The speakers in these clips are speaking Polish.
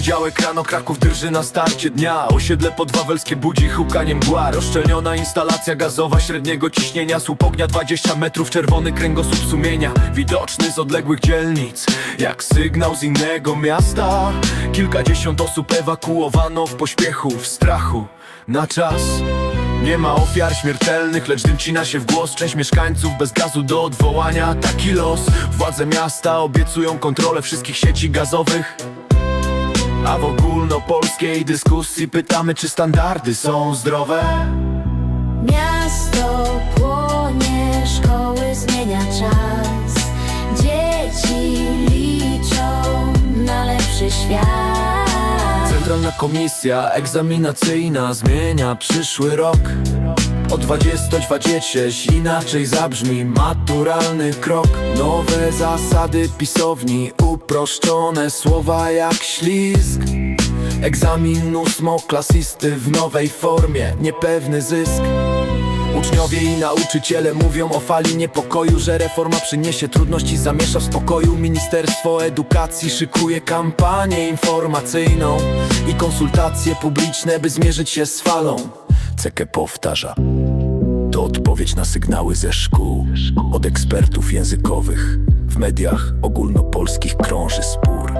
Poniedziałek rano Kraków drży na starcie dnia. Osiedle podwawelskie budzi hukanie mgła Rozszczelniona instalacja gazowa średniego ciśnienia. Słup ognia 20 metrów, czerwony kręgosłup sumienia. Widoczny z odległych dzielnic Jak sygnał z innego miasta. Kilkadziesiąt osób ewakuowano w pośpiechu, w strachu Na czas. Nie ma ofiar śmiertelnych, lecz dymcina się w głos. Część mieszkańców bez gazu do odwołania. Taki los. Władze miasta obiecują kontrolę wszystkich sieci gazowych A w ogólnopolskiej dyskusji pytamy, czy standardy są zdrowe? Miasto płonie, szkoły zmienia czas. Dzieci liczą na lepszy świat. Centralna komisja egzaminacyjna zmienia przyszły rok O 2026 inaczej zabrzmi. Maturalny krok Nowe zasady pisowni, uproszczone słowa jak ślizg. Egzamin ósmoklasisty w nowej formie, niepewny zysk. Uczniowie i nauczyciele mówią o fali niepokoju Że reforma przyniesie trudności, zamiesza w spokoju. Ministerstwo Edukacji szykuje kampanię informacyjną I konsultacje publiczne, by zmierzyć się z falą. Cekę powtarza odpowiedź na sygnały ze szkół Od ekspertów językowych W mediach ogólnopolskich krąży spór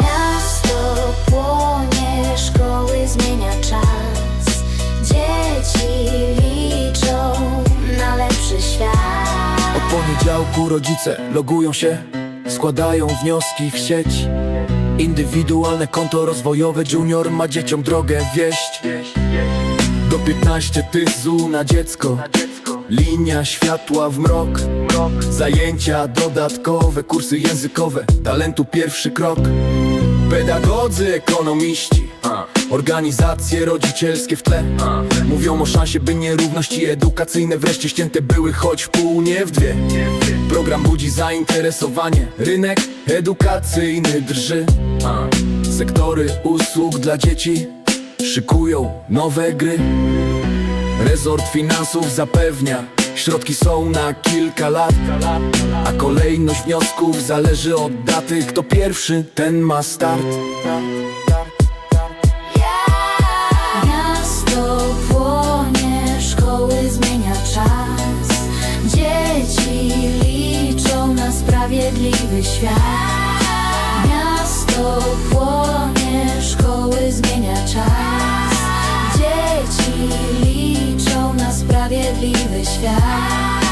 Miasto płonie, szkoły zmienia czas. Dzieci liczą na lepszy świat. Od poniedziałku rodzice logują się, składają wnioski w sieć. Indywidualne konto rozwojowe Junior ma dzieciom drogę wieść. Do 15 tyzu na dziecko. Linia światła w mrok. Zajęcia dodatkowe, kursy językowe, talentu pierwszy krok. Pedagodzy, ekonomiści, organizacje rodzicielskie w tle. Mówią o szansie, by nierówności edukacyjne wreszcie ścięte były, choć w pół, nie w dwie. Program budzi zainteresowanie, rynek edukacyjny drży. Sektory usług dla dzieci szykują nowe gry. Rezort finansów zapewnia Środki są na kilka lat A kolejność wniosków zależy od daty Kto pierwszy, ten ma start Miasto płonie, szkoły zmienia czas. Dzieci liczą na sprawiedliwy świat. Miasto płonie, sprawiedliwy świat.